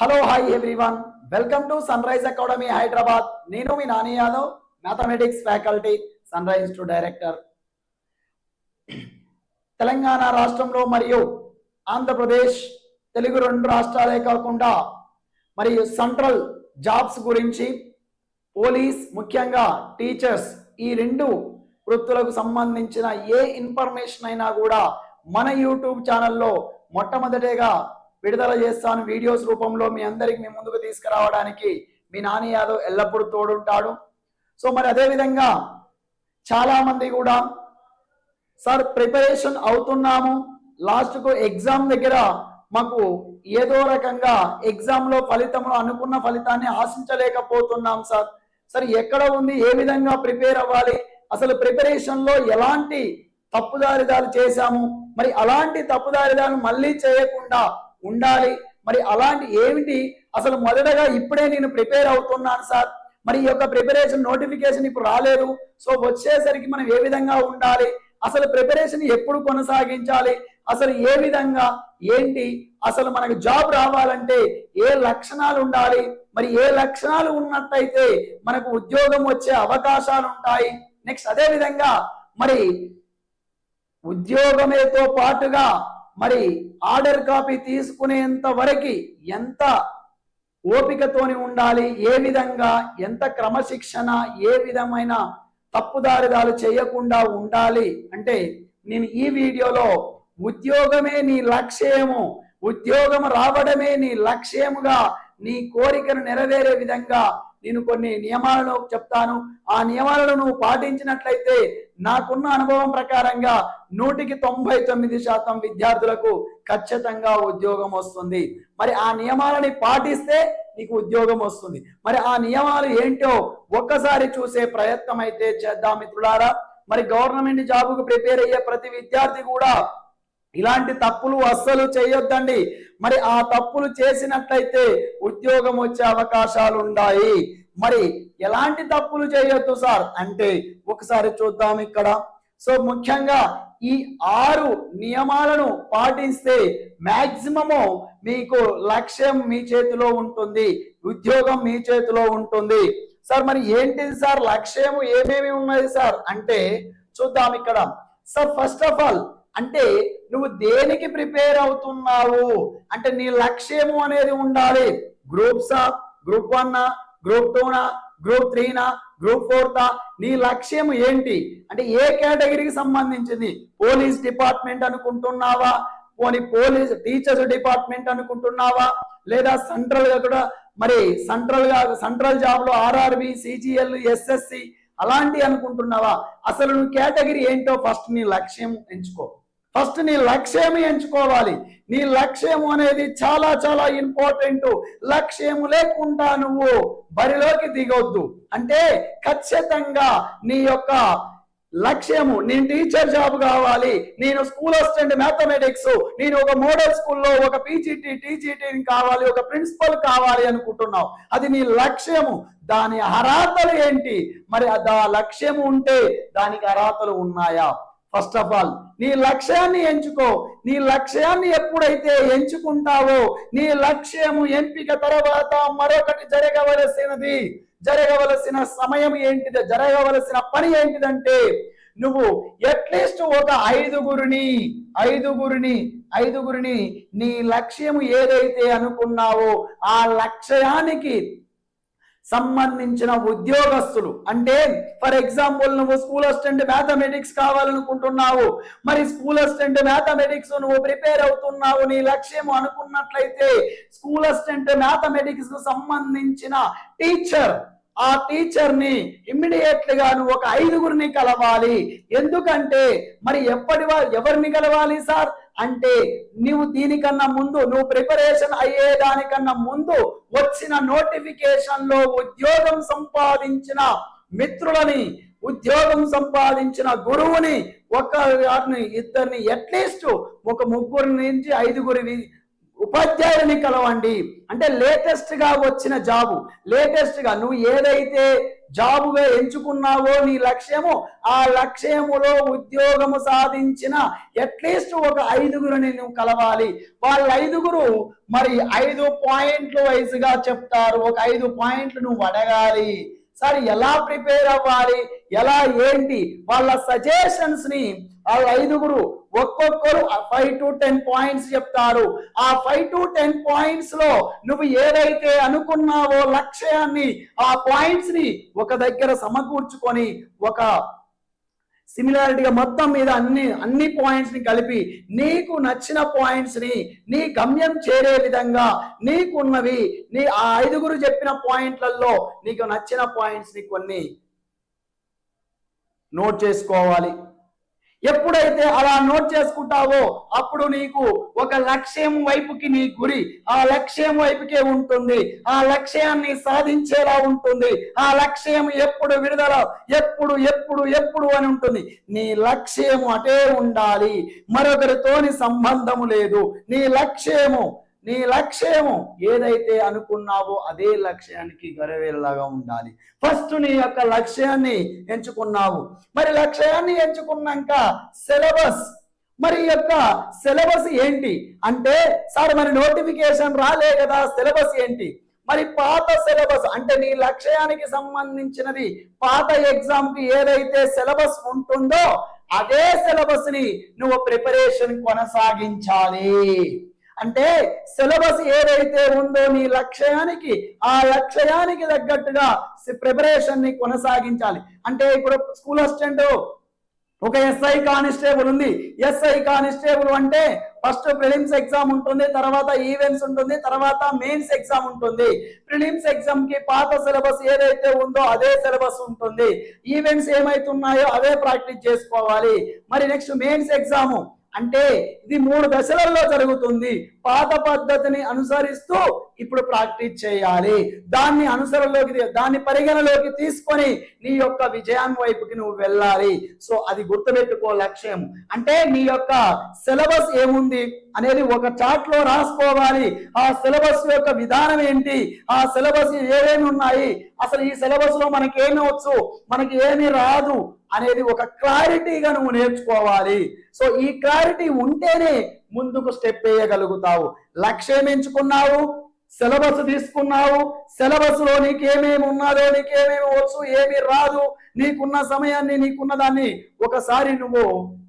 Hello hi everyone welcome to sunrise academy Hyderabad నేను మీ Nani Yadav mathematics faculty sunrise to director Telangana రాష్ట్రంలో మరియు ఆంధ్రప్రదేశ్ తెలుగు రెండు రాష్ట్రాలే కాకుండా మరియు సెంట్రల్ జాబ్స్ గురించి పోలీస్ ముఖ్యంగా టీచర్స్ ఈ రెండు వృత్తులకు సంబంధించిన ఏ ఇన్ఫర్మేషన్ అయినా కూడా మన యూట్యూబ్ ఛానల్లో మొట్టమొదటిగా విడుదల చేస్తాను. వీడియోస్ రూపంలో మీ అందరికి మీ ముందుకు తీసుకురావడానికి మీ నాని యాదవ్ ఎల్లప్పుడూ తోడుంటాడు. సో మరి అదేవిధంగా చాలామంది చాలా మంది కూడా సార్ ప్రిపరేషన్ అవుతున్నాము. లాస్ట్కు ఎగ్జామ్ దగ్గర మాకు ఏదో రకంగా ఎగ్జామ్లో ఫలితంలో అనుకున్న ఫలితాన్ని ఆశించలేకపోతున్నాం సార్. సార్ ఎక్కడ ఉంది? ఏ విధంగా ప్రిపేర్ అవ్వాలి? అసలు ప్రిపరేషన్లో ఎలాంటి తప్పుదారిదాలు చేశాము? మరి అలాంటి తప్పుదారిదాలు మళ్ళీ చేయకుండా ఉండాలి. మరి అలాంటి ఏమిటి? అసలు మొదటగా ఇప్పుడే నేను ప్రిపేర్ అవుతున్నాను సార్. మరి ఈ యొక్క ప్రిపరేషన్ నోటిఫికేషన్ ఇప్పుడు రాలేదు. సో వచ్చేసరికి మనం ఏ విధంగా ఉండాలి? అసలు ప్రిపరేషన్ ఎప్పుడు కొనసాగించాలి? అసలు ఏ విధంగా? ఏంటి? అసలు మనకు జాబ్ రావాలంటే ఏ లక్షణాలు ఉండాలి? మరి ఏ లక్షణాలు ఉన్నట్టయితే మనకు ఉద్యోగం వచ్చే అవకాశాలు ఉంటాయి. నెక్స్ట్ అదే విధంగా మరి ఉద్యోగమేతో పాటుగా మరి ఆర్డర్ కాపీ తీసుకునేంత వరకు ఎంత ఓపికతోని ఉండాలి ఏ విధంగా ఎంత క్రమశిక్షణ ఏ విధమైన తప్పుదారిదాలు చేయకుండా ఉండాలి అంటే నేను ఈ వీడియోలో ఉద్యోగమే నీ లక్ష్యము ఉద్యోగం రావడమే నీ లక్ష్యముగా నీ కోరికను నెరవేరే విధంగా నేను కొన్ని నియమాలను చెప్తాను. ఆ నియమాలను నువ్వు పాటించినట్లయితే నాకున్న అనుభవం ప్రకారంగా నూటికి తొంభై తొమ్మిది శాతం విద్యార్థులకు ఖచ్చితంగా ఉద్యోగం వస్తుంది. మరి ఆ నియమాలని పాటిస్తే నీకు ఉద్యోగం వస్తుంది. మరి ఆ నియమాలు ఏంటో ఒక్కసారి చూసే ప్రయత్నం అయితే చేద్దాం మిత్రులారా. మరి గవర్నమెంట్ జాబుకు ప్రిపేర్ అయ్యే ప్రతి విద్యార్థి కూడా ఇలాంటి తప్పులు అస్సలు చేయొద్దండి. మరి ఆ తప్పులు చేసినట్లయితే ఉద్యోగం వచ్చే అవకాశాలు ఉన్నాయి మరి ఎలాంటి తప్పులు చేయొద్దు సార్? అంటే ఒకసారి చూద్దాం ఇక్కడ. సో ముఖ్యంగా ఈ ఆరు నియమాలను పాటిస్తే మాక్సిమము మీకు లక్ష్యం మీ చేతిలో ఉంటుంది ఉద్యోగం మీ చేతిలో ఉంటుంది. సార్ మరి ఏంటిది సార్? లక్ష్యం ఏమేమి ఉన్నది సార్? అంటే చూద్దాం ఇక్కడ. సార్ ఫస్ట్ ఆఫ్ ఆల్ అంటే నువ్వు దేనికి ప్రిపేర్ అవుతున్నావు? అంటే నీ లక్ష్యము అనేది ఉండాలి. గ్రూప్సా గ్రూప్ వన్ గ్రూప్ టూనా గ్రూప్ త్రీనా గ్రూప్ ఫోర్తా నీ లక్ష్యం ఏంటి? అంటే ఏ కేటగిరీకి సంబంధించింది? పోలీస్ డిపార్ట్మెంట్ అనుకుంటున్నావా? పోనీ పోలీస్ టీచర్స్ డిపార్ట్మెంట్ అనుకుంటున్నావా? లేదా సెంట్రల్గా కూడా మరి సెంట్రల్గా సెంట్రల్ జాబ్లో ఆర్ఆర్బి సిజిఎల్ ఎస్ఎస్సి అలాంటి అనుకుంటున్నావా? అసలు నువ్వు కేటగిరీ ఏంటో ఫస్ట్ నీ లక్ష్యం ఎంచుకో. ఫస్ట్ నీ లక్ష్యం ఎంచుకోవాలి. నీ లక్ష్యం అనేది చాలా చాలా ఇంపార్టెంట్. లక్ష్యం లేకుండా నువ్వు బరిలోకి దిగొద్దు. అంటే ఖచ్చితంగా నీ యొక్క లక్ష్యము నేను టీచర్ జాబ్ కావాలి నేను స్కూల్ అసిస్టెంట్ మ్యాథమెటిక్స్ నేను ఒక మోడల్ స్కూల్లో ఒక పీజీటీ టీజీటీ కావాలి ఒక ప్రిన్సిపల్ కావాలి అనుకుంటున్నావు. అది నీ లక్ష్యము. దాని అర్హతలు ఏంటి? మరి ఆ లక్ష్యము ఉంటే దానికి అర్హతలు ఉన్నాయా? ఫస్ట్ ఆఫ్ ఆల్ నీ లక్ష్యాన్ని ఎంచుకో. నీ లక్ష్యాన్ని ఎప్పుడైతే ఎంచుకుంటావో నీ లక్ష్యము ఎంపిక తర్వాత మరొకటి జరగవలసినది జరగవలసిన సమయం ఏంటిది జరగవలసిన పని ఏంటిదంటే నువ్వు అట్లీస్ట్ ఒక ఐదుగురిని ఐదుగురిని ఐదుగురిని నీ లక్ష్యము ఏదైతే అనుకున్నావో ఆ లక్ష్యానికి సంబంధించిన ఉద్యోగస్తులు. అంటే ఫర్ ఎగ్జాంపుల్ నువ్వు స్కూల్ అసిస్టెంట్ మ్యాథమెటిక్స్ కావాలనుకుంటున్నావు. మరి స్కూల్ అసిస్టెంట్ మ్యాథమెటిక్స్ నువ్వు ప్రిపేర్ అవుతున్నావు. నీ లక్ష్యం అనుకున్నట్లయితే స్కూల్ అసిస్టెంట్ మ్యాథమెటిక్స్కు సంబంధించిన టీచర్ ఆ టీచర్ని గా నువ్వు ఒక ఐదుగురిని కలవాలి. ఎందుకంటే మరి ఎప్పటి ఎవరిని కలవాలి సార్? అంటే నువ్వు దీనికన్నా ముందు నువ్వు ప్రిపరేషన్ అయ్యేదానికన్నా ముందు వచ్చిన నోటిఫికేషన్లో ఉద్యోగం సంపాదించిన మిత్రులని ఉద్యోగం సంపాదించిన గురువుని ఒక వారిని ఇద్దరిని అట్లీస్ట్ ఒక ముగ్గురి నుంచి ఐదుగురి ఉపాధ్యాయుని కలవండి. అంటే లేటెస్ట్గా వచ్చిన జాబు. లేటెస్ట్గా నువ్వు ఏదైతే జాబుగా ఎంచుకున్నావో నీ లక్ష్యము ఆ లక్ష్యములో ఉద్యోగము సాధించిన అట్లీస్ట్ ఒక ఐదుగురిని నువ్వు కలవాలి. వాళ్ళ ఐదుగురు మరి ఐదు పాయింట్లు వయసుగా చెప్తారు. ఒక ఐదు పాయింట్లు నువ్వు అడగాలి. సార్ ఎలా ప్రిపేర్ అవ్వాలి? ఎలా ఏంటి? వాళ్ళ సజెషన్స్ని వాళ్ళ ఐదుగురు ఒక్కొక్కరు ఫైవ్ టు టెన్ పాయింట్స్ చెప్తారు. ఆ ఫైవ్ టు టెన్ పాయింట్స్లో నువ్వు ఏదైతే అనుకున్నావో లక్ష్యాన్ని ఆ పాయింట్స్ని ఒక దగ్గర సమకూర్చుకొని ఒక సిమిలారిటీగా మొత్తం మీద అన్ని అన్ని పాయింట్స్ని కలిపి నీకు నచ్చిన పాయింట్స్ని నీ గమ్యం చేరే విధంగా నీకున్నవి నీ ఆ ఐదుగురు చెప్పిన పాయింట్లలో నీకు నచ్చిన పాయింట్స్ని కొన్ని నోట్ చేసుకోవాలి. ఎప్పుడైతే అలా నోట్ చేసుకుంటావో అప్పుడు నీకు ఒక లక్ష్యం వైపుకి నీ గురి. ఆ లక్ష్యం వైపుకే ఉంటుంది. ఆ లక్ష్యాన్ని సాధించేలా ఉంటుంది. ఆ లక్ష్యం ఎప్పుడు విడుదల ఎప్పుడు ఎప్పుడు ఎప్పుడు అని ఉంటుంది. నీ లక్ష్యము అటే ఉండాలి. మరొకరితోని సంబంధము లేదు. నీ లక్ష్యము నీ లక్ష్యము ఏదైతే అనుకున్నావో అదే లక్ష్యానికి గరవేలాగా ఉండాలి. ఫస్ట్ నీ యొక్క లక్ష్యాన్ని ఎంచుకున్నావు. మరి లక్ష్యాన్ని ఎంచుకున్నాక సిలబస్. మరి యొక్క సిలబస్ ఏంటి? అంటే సార్ మరి నోటిఫికేషన్ రాలే కదా సిలబస్ ఏంటి? మరి పాత సిలబస్ అంటే నీ లక్ష్యానికి సంబంధించినది పాత ఎగ్జామ్కి ఏదైతే సిలబస్ ఉంటుందో అదే సిలబస్ని నువ్వు ప్రిపరేషన్ కొనసాగించాలి. అంటే సిలబస్ ఏదైతే ఉందో నీ లక్ష్యానికి ఆ లక్ష్యానికి తగ్గట్టుగా ప్రిపరేషన్ని కొనసాగించాలి. అంటే ఇప్పుడు స్కూల్ అసిస్టెంట్ ఒక ఎస్ఐ కానిస్టేబుల్ ఉంది. ఎస్ఐ కానిస్టేబుల్ అంటే ఫస్ట్ ప్రిలిమ్స్ ఎగ్జామ్ ఉంటుంది తర్వాత ఈవెంట్స్ ఉంటుంది తర్వాత మెయిన్స్ ఎగ్జామ్ ఉంటుంది. ప్రిలిమ్స్ ఎగ్జామ్కి పాత సిలబస్ ఏదైతే ఉందో అదే సిలబస్ ఉంటుంది. ఈవెంట్స్ ఏమైతున్నాయో అవే ప్రాక్టీస్ చేసుకోవాలి. మరి నెక్స్ట్ మెయిన్స్ ఎగ్జామ్. అంటే ఇది మూడు దశలలో జరుగుతుంది. పాత పద్ధతిని అనుసరిస్తూ ఇప్పుడు ప్రాక్టీస్ చేయాలి. దాన్ని అనుసరణలోకి దాన్ని పరిగణలోకి తీసుకొని నీ యొక్క విజయం వైపుకి నువ్వు వెళ్ళాలి. సో అది గుర్తుపెట్టుకో లక్ష్యం. అంటే నీ యొక్క సిలబస్ ఏముంది అనేది ఒక చాట్లో రాసుకోవాలి. ఆ సిలబస్ యొక్క విధానం ఏంటి? ఆ సిలబస్ ఏమేమి ఉన్నాయి? అసలు ఈ సిలబస్లో మనకి ఏమి వచ్చు? మనకి ఏమి రాదు. అనేది ఒక క్లారిటీగా నువ్వు నేర్చుకోవాలి. సో ఈ క్లారిటీ ఉంటేనే ముందుకు స్టెప్ వేయగలుగుతావు. లక్ష్యం ఎంచుకున్నావు సిలబస్ తీసుకున్నావు సిలబస్లో నీకేమేమి ఉన్నదో నీకేమేమి వచ్చు ఏమి రాదు నీకున్న సమయాన్ని నీకున్న దాన్ని ఒకసారి నువ్వు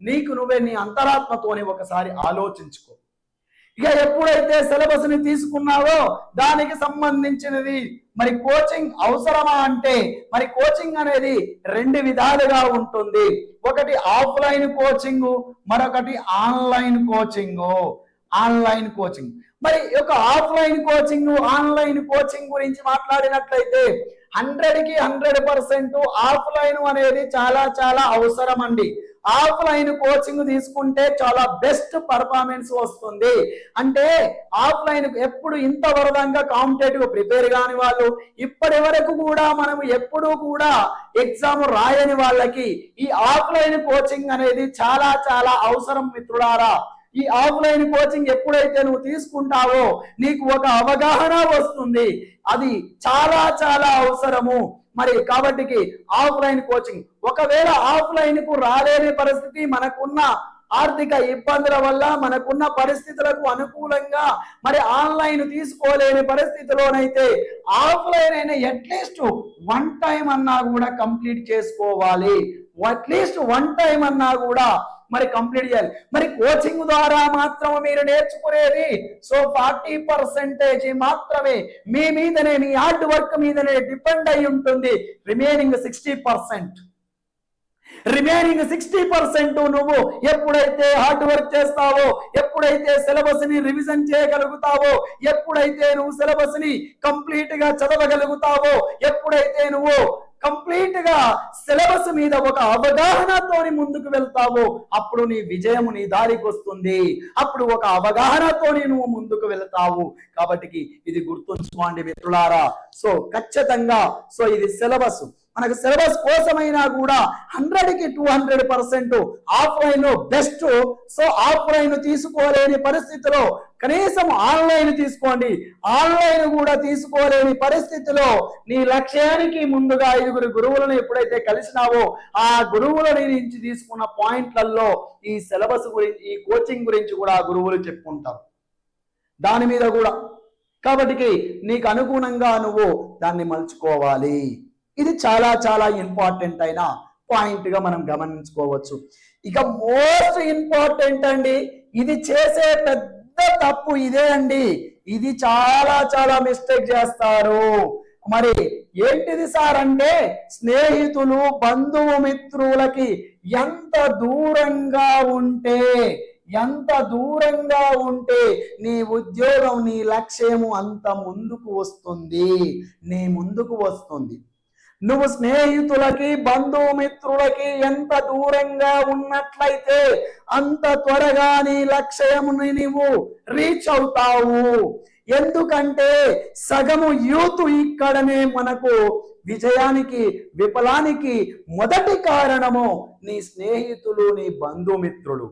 నీకు నువ్వే నీ అంతరాత్మతోని ఒకసారి ఆలోచించుకో. ఇక ఎప్పుడైతే సిలబస్ని తీసుకున్నావో దానికి సంబంధించినది మరి కోచింగ్ అవసరమా అంటే మరి కోచింగ్ అనేది రెండు విధాలుగా ఉంటుంది. ఒకటి ఆఫ్లైన్ కోచింగ్ మరొకటి ఆన్లైన్ కోచింగ్. Online coaching. మరి ఒక యొక్క ఆఫ్లైన్ కోచింగ్ ఆన్లైన్ కోచింగ్ గురించి మాట్లాడినట్లయితే హండ్రెడ్కి హండ్రెడ్ పర్సెంట్ ఆఫ్లైన్ అనేది చాలా చాలా అవసరం అండి ఆఫ్లైన్ కోచింగ్ తీసుకుంటే చాలా బెస్ట్ పర్ఫార్మెన్స్ వస్తుంది. అంటే ఆఫ్లైన్ ఎప్పుడు ఇంత వరదంగా కాంపిటేటివ్ ప్రిపేర్ కాని వాళ్ళు ఇప్పటి వరకు కూడా మనం ఎప్పుడూ కూడా ఎగ్జామ్ రాయని వాళ్ళకి ఈ ఆఫ్లైన్ కోచింగ్ అనేది చాలా చాలా అవసరం మిత్రులారా. ఈ ఆఫ్లైన్ కోచింగ్ ఎప్పుడైతే నువ్వు తీసుకుంటావో నీకు ఒక అవగాహన వస్తుంది. అది చాలా చాలా అవసరము. మరి కాబట్టికి ఆఫ్లైన్ కోచింగ్ ఒకవేళ ఆఫ్లైన్కు రాలేని పరిస్థితి మనకున్న ఆర్థిక ఇబ్బందుల వల్ల మనకున్న పరిస్థితులకు అనుకూలంగా మరి ఆన్లైన్ తీసుకోలేని పరిస్థితిలోనైతే ఆఫ్లైన్ అయినా అట్లీస్ట్ వన్ టైం అన్నా కూడా కంప్లీట్ చేసుకోవాలి. అట్లీస్ట్ వన్ టైం అన్నా కూడా మరి కంప్లీట్ చేయాలి. మరి కోచింగ్ ద్వారా మాత్రం మీరు నేర్చుకునేది. సో ఫార్టీ పర్సెంటేజ్ మాత్రమే మీ మీదనే మీ హార్డ్ వర్క్ మీదనే డిపెండ్ అయి ఉంటుంది. Remaining sixty percent. Remaining sixty percent నువ్వు ఎప్పుడైతే హార్డ్ వర్క్ చేస్తావో ఎప్పుడైతే సిలబస్ని రివిజన్ చేయగలుగుతావో ఎప్పుడైతే నువ్వు సిలబస్ని కంప్లీట్గా చదవగలుగుతావో ఎప్పుడైతే నువ్వు కంప్లీట్గా సిలబస్ మీద ఒక అవగాహనతోని ముందుకు వెళ్తావో. అప్పుడు నీ విజయం నీ దారికి వస్తుంది. అప్పుడు ఒక అవగాహనతోని నువ్వు ముందుకు వెళ్తావు. కాబట్టి ఇది గుర్తుంచుకోండి మిత్రులారా. సో ఖచ్చితంగా సో ఇది సిలబస్. మనకు సిలబస్ కోసమైనా కూడా హండ్రెడ్కి two hundred percent offline best. So offline తీసుకోలేని పరిస్థితిలో కనీసం ఆన్లైన్ తీసుకోండి. ఆన్లైన్ కూడా తీసుకోలేని పరిస్థితిలో నీ లక్ష్యానికి ముందుగా ఐదుగురు గురువులను ఎప్పుడైతే కలిసినావో ఆ గురువులని నుంచి తీసుకున్న పాయింట్లలో ఈ సిలబస్ గురించి ఈ కోచింగ్ గురించి కూడా ఆ గురువులు చెప్పుకుంటారు. దాని మీద కూడా. కాబట్టి నీకు అనుగుణంగా నువ్వు దాన్ని మలుచుకోవాలి. ఇది చాలా చాలా ఇంపార్టెంట్ అయిన పాయింట్గా మనం గమనించుకోవచ్చు. ఇక మోస్ట్ ఇంపార్టెంట్ అండి ఇది చేసే పెద్ద తప్పు ఇదే అండి. ఇది చాలా చాలా మిస్టేక్ చేస్తారు. మరి ఏంటిది సార్ అంటే స్నేహితులు బంధువు మిత్రులకి ఎంత దూరంగా ఉంటే ఎంత దూరంగా ఉంటే నీ ఉద్యోగం నీ లక్ష్యము అంత ముందుకు వస్తుంది. నీ ముందుకు వస్తుంది. నువ్వు స్నేహితులకి బంధుమిత్రులకి ఎంత దూరంగా ఉన్నట్లయితే అంత త్వరగా నీ లక్ష్యముని నీవు రీచ్ అవుతావు. ఎందుకంటే సగము యూత్ ఇక్కడనే మనకు విజయానికి విఫలానికి మొదటి కారణము నీ స్నేహితులు నీ బంధుమిత్రులు.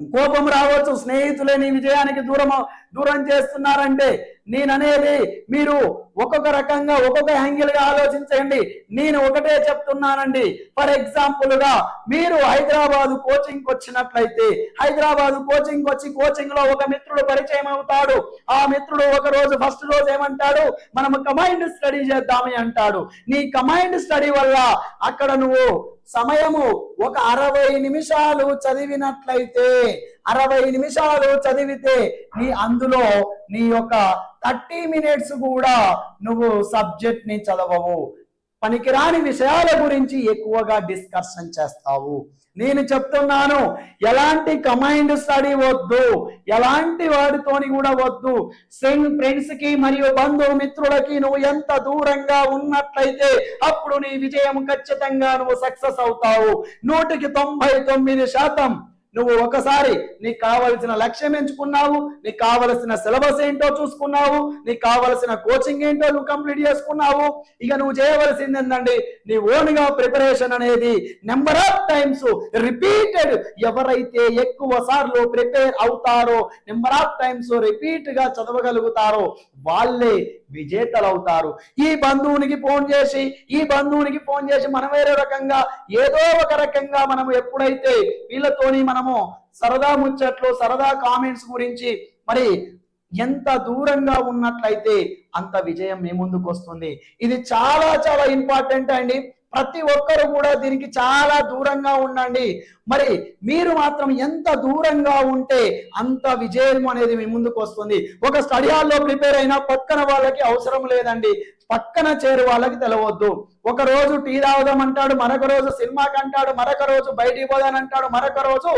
కోపం రావచ్చు స్నేహితులే నీ విజయానికి దూరం దూరం చేస్తున్నారంటే నేననేది మీరు ఒక్కొక్క రకంగా ఒక్కొక్క యాంగిల్గా ఆలోచించండి. నేను ఒకటే చెప్తున్నానండి. ఫర్ ఎగ్జాంపుల్గా మీరు హైదరాబాద్ కోచింగ్ వచ్చినట్లయితే హైదరాబాద్ కోచింగ్ వచ్చి కోచింగ్లో ఒక మిత్రుడు పరిచయం అవుతాడు. ఆ మిత్రుడు ఒక రోజు ఫస్ట్ రోజు ఏమంటాడు? మనం కమైండ్ స్టడీ చేద్దామని అంటాడు. నీ కమైండ్ స్టడీ వల్ల అక్కడ నువ్వు సమయము ఒక అరవై నిమిషాలు చదివినట్లయితే అరవై నిమిషాలు చదివితే నీ అందులో నీ యొక్క థర్టీ మినిట్స్ కూడా నువ్వు సబ్జెక్ట్ని చదవవు. పనికిరాని విషయాల గురించి ఎక్కువగా డిస్కషన్ చేస్తావు. నేను చెప్తున్నాను ఎలాంటి కమైండ్ స్టడీ వద్దు ఎలాంటి వాడితోని కూడా వద్దు. ఫ్రెండ్స్కి మరియు బంధువు మిత్రులకి నువ్వు ఎంత దూరంగా ఉన్నట్లయితే అప్పుడు నీ విజయం ఖచ్చితంగా నువ్వు సక్సెస్ అవుతావు. నూటికి తొంభై తొమ్మిది శాతం నువ్వు ఒకసారి నీకు కావలసిన లక్ష్యం ఎంచుకున్నావు నీకు కావలసిన సిలబస్ ఏంటో చూసుకున్నావు నీకు కావలసిన కోచింగ్ ఏంటో నువ్వు కంప్లీట్ చేసుకున్నావు ఇక నువ్వు చేయవలసింది ఏంటండి నీ ఓన్గా ప్రిపరేషన్ అనేది నెంబర్ ఆఫ్ టైమ్స్ రిపీటెడ్ ఎవరైతే ఎక్కువ సార్లు ప్రిపేర్ అవుతారో నెంబర్ ఆఫ్ టైమ్స్ రిపీట్గా చదవగలుగుతారో వాళ్ళే విజేతలు అవుతారు ఈ బంధువునికి ఫోన్ చేసి ఈ బంధువునికి ఫోన్ చేసి మనం వేరే రకంగా ఏదో ఒక రకంగా మనం ఎప్పుడైతే వీళ్ళతోని మనం మనము సరదా ముచ్చట్లు సరదా కామెంట్స్ గురించి మరి ఎంత దూరంగా ఉన్నట్లయితే అంత విజయం మీ ముందుకు వస్తుంది. ఇది చాలా చాలా ఇంపార్టెంట్ అండి. ప్రతి ఒక్కరు కూడా దీనికి చాలా దూరంగా ఉండండి. మరి మీరు మాత్రం ఎంత దూరంగా ఉంటే అంత విజయం అనేది మీ ముందుకు వస్తుంది. ఒక స్టడీ హాల్లో ప్రిపేర్ అయినా పక్కన వాళ్ళకి అవసరం లేదండి. పక్కన చేరు వాళ్ళకి తెలవద్దు. ఒక రోజు టీ తాగుదాం అంటాడు మరొక రోజు సినిమాకి అంటాడు మరొక రోజు బయటికి పోదాని అంటాడు మరొక రోజు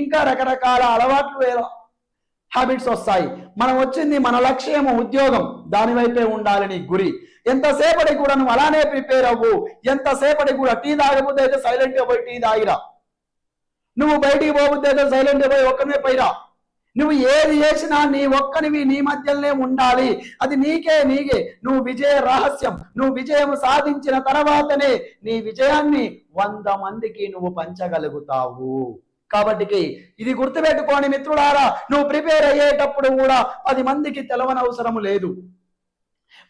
ఇంకా రకరకాల అలవాట్లు హ్యాబిట్స్ వస్తాయి. మనం వచ్చింది మన లక్ష్యము ఉద్యోగం దానివైపే ఉండాలని ఉండాలి నీ గురి. ఎంతసేపటి కూడా నువ్వు అలానే ప్రిపేర్ అవ్వు. ఎంతసేపటి కూడా టీ తాగబుద్ది అయితే సైలెంట్గా పోయి టీ తాగిరా. నువ్వు బయటికి పోబుద్ది అయితే సైలెంట్గా పోయి ఒక్కనే పోయిరా. నువ్వు ఏది చేసినా నీ ఒక్కనివి నీ మధ్యలోనే ఉండాలి. అది నీకే నీకే నువ్వు విజయ రహస్యం. నువ్వు విజయం సాధించిన తర్వాతనే నీ విజయాన్ని వంద మందికి నువ్వు పంచగలుగుతావు. కాబట్టి ఇది గుర్తుపెట్టుకోని మిత్రులారా నువ్వు ప్రిపేర్ అయ్యేటప్పుడు కూడా పది మందికి తెలవనవసరం లేదు.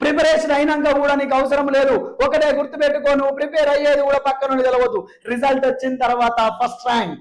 ప్రిపరేషన్ అయినాక కూడా నీకు అవసరం లేదు. ఒకటే గుర్తుపెట్టుకో నువ్వు ప్రిపేర్ అయ్యేది కూడా పక్కన తెలవదు. రిజల్ట్ వచ్చిన తర్వాత ఫస్ట్ ర్యాంక్.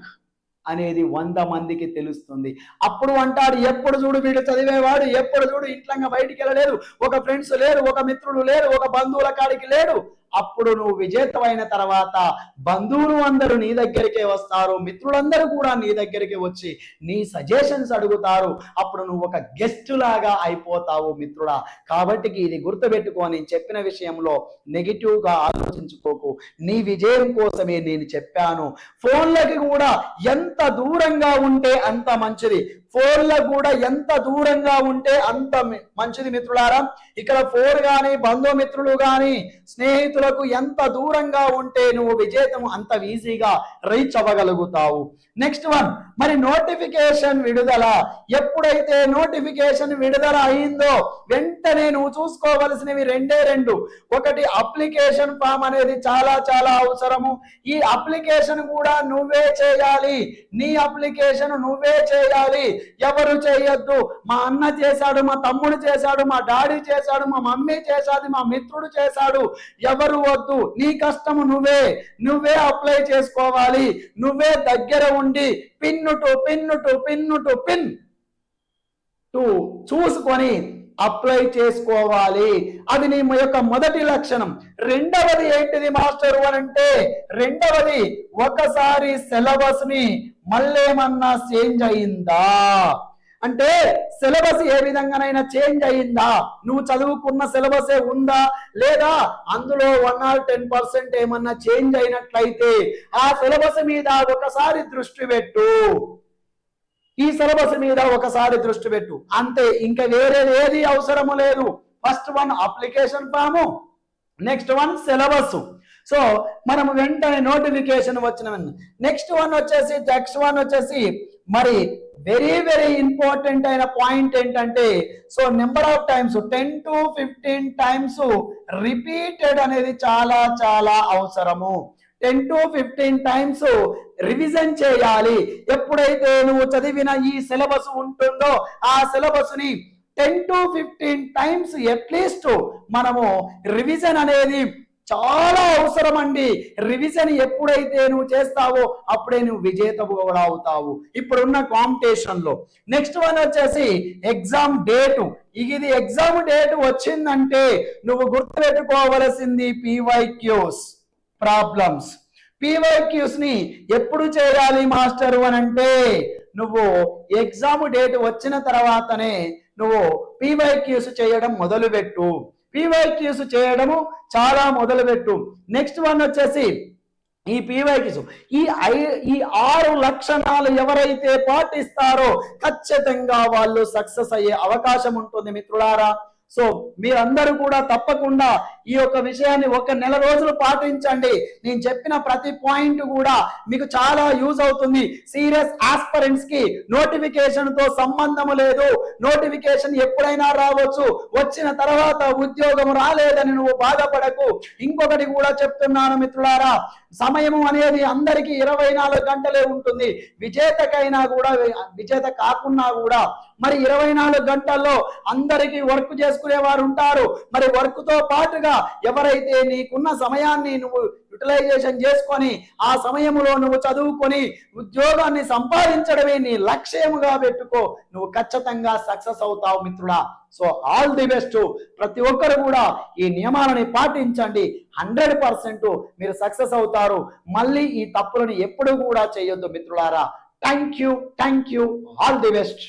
అనేది వంద మందికి తెలుస్తుంది. అప్పుడు అంటాడు ఎప్పుడు చూడు వీడు చదివేవాడు ఎప్పుడు చూడు ఇంట్లో బయటికి వెళ్ళలేదు ఒక ఫ్రెండ్స్ లేరు ఒక మిత్రుడు లేరు ఒక బంధువుల కాడికి లేడు. అప్పుడు నువ్వు విజేతమైన తర్వాత బంధువులు అందరూ నీ దగ్గరికే వస్తారు మిత్రులందరూ కూడా నీ దగ్గరికి వచ్చి నీ సజెషన్స్ అడుగుతారు. అప్పుడు నువ్వు ఒక గెస్ట్ లాగా అయిపోతావు మిత్రుడా. కాబట్టి ఇది గుర్తుపెట్టుకో నేను చెప్పిన విషయంలో నెగిటివ్గా ఆలోచించుకోకు. నీ విజయం కోసమే నేను చెప్పాను. ఫోన్లకి కూడా ఎంత దూరంగా ఉంటే అంత మంచిది. ఫోర్లో కూడా ఎంత దూరంగా ఉంటే అంత మి- మంచిది మిత్రులారా. ఇక్కడ ఫోర్ గాని బంధుమిత్రులు గాని స్నేహితులకు ఎంత దూరంగా ఉంటే నువ్వు విజేతం అంత ఈజీగా రీచ్ అవ్వగలుగుతావు. నెక్స్ట్ వన్ మరి నోటిఫికేషన్ విడుదల. ఎప్పుడైతే నోటిఫికేషన్ విడుదల అయిందో వెంటనే నువ్వు చూసుకోవలసినవి రెండే రెండు. ఒకటి అప్లికేషన్ ఫామ్ అనేది చాలా చాలా అవసరము. ఈ అప్లికేషన్ కూడా నువ్వే చేయాలి. నీ అప్లికేషన్ నువ్వే చేయాలి. ఎవరు చేయొద్దు? మా అన్న చేశాడు మా తమ్ముడు చేశాడు మా డాడీ చేశాడు మా మమ్మీ చేశాడు మా మిత్రుడు చేశాడు. ఎవరు వద్దు? నీ కష్టము నువ్వే. నువ్వే అప్లై చేసుకోవాలి. నువ్వే దగ్గర ఉండి pin to pin to pin to pin to చూసుకొని అప్లై చేసుకోవాలి. అది నీ యొక్క మొదటి లక్షణం. రెండవది ఏంటిది మాస్టర్ అని అంటే రెండవది ఒకసారి సిలబస్ని మళ్ళేమన్నా చేంజ్ అయిందా? అంటే సిలబస్ ఏ విధంగానైనా చేంజ్ అయిందా? నువ్వు చదువుకున్న సిలబసే ఉందా? లేదా అందులో వన్ ఆర్ టెన్ పర్సెంట్ ఏమన్నా చేంజ్ అయినట్లయితే ఆ సిలబస్ మీద ఒకసారి దృష్టి పెట్టు. ఈ సిలబస్ మీద ఒకసారి దృష్టి పెట్టు. అంతే ఇంకా వేరేది ఏది అవసరము లేదు. First one application form. Next one syllabus so మనం వెంటనే నోటిఫికేషన్ వచ్చిన నెక్స్ట్ వన్ వచ్చేసి నెక్స్ట్ వన్ వచ్చేసి మరి వెరీ వెరీ ఇంపార్టెంట్ అయిన పాయింట్ ఏంటంటే so number of times ten to fifteen times repeated అనేది చాలా చాలా అవసరము ten to fifteen times revision చేయాలి ఎప్పుడైతే నువ్వు చదివిన ఈ సిలబస్ ఉంటుందో ఆ సిలబస్ని ten to fifteen times at least మనము రివిజన్ అనేది చాలా అవసరం అండి రివిజన్ ఎప్పుడైతే నువ్వు చేస్తావో అప్పుడే నువ్వు విజేత కూడా అవుతావు. ఇప్పుడున్న కాంపిటీషన్లో. నెక్స్ట్ వన్ వచ్చేసి ఎగ్జామ్ డేటు ఇది ఎగ్జామ్ డేట్ వచ్చిందంటే నువ్వు గుర్తుపెట్టుకోవలసింది పీవైక్యూస్ ప్రాబ్లమ్స్ పీవైక్యూస్ని ఎప్పుడు చేయాలి మాస్టర్ అని అంటే నువ్వు ఎగ్జామ్ డేట్ వచ్చిన తర్వాతనే నువ్వు పీవైక్యూస్ చేయడం మొదలుపెట్టు. పీవైక్యూస్ చేయడము చాలా మొదలుపెట్టు. నెక్స్ట్ వన్ వచ్చేసి ఈ పీవైక్యూస్ ఈ ఐ ఈ ఆరు లక్షణాలు ఎవరైతే పాటిస్తారో ఖచ్చితంగా వాళ్ళు సక్సెస్ అయ్యే అవకాశం ఉంటుంది మిత్రులారా. సో మీరందరూ కూడా తప్పకుండా ఈ యొక్క విషయాన్ని ఒక నెల రోజులు పాటించండి. నేను చెప్పిన ప్రతి పాయింట్ కూడా మీకు చాలా యూజ్ అవుతుంది. సీరియస్ ఆస్పరెంట్స్కి నోటిఫికేషన్తో సంబంధం లేదు. నోటిఫికేషన్ ఎప్పుడైనా రావచ్చు. వచ్చిన తర్వాత ఉద్యోగం రాలేదని నువ్వు బాధపడకు. ఇంకొకటి కూడా చెప్తున్నాను మిత్రులారా సమయం అనేది అందరికీ ఇరవై నాలుగు గంటలే ఉంటుంది. విజేతకైనా కూడా విజేత కాకున్నా కూడా మరి ఇరవై నాలుగు గంటల్లో అందరికీ వర్క్ చేసుకునే వారు ఉంటారు. మరి వర్క్తో పాటుగా ఎవరైతే నీకున్న సమయాన్ని నువ్వు యూటిలైజేషన్ చేసుకొని ఆ సమయంలో నువ్వు చదువుకొని ఉద్యోగాన్ని సంపాదించడమే నీ లక్ష్యముగా పెట్టుకో నువ్వు ఖచ్చితంగా సక్సెస్ అవుతావు మిత్రుడా. So all the best. ప్రతి ఒక్కరు కూడా ఈ నియమాలని పాటించండి. హండ్రెడ్ పర్సెంట్ మీరు సక్సెస్ అవుతారు. మళ్ళీ ఈ తప్పులను ఎప్పుడు కూడా చేయొద్దు మిత్రులారా. Thank you thank you. All the best.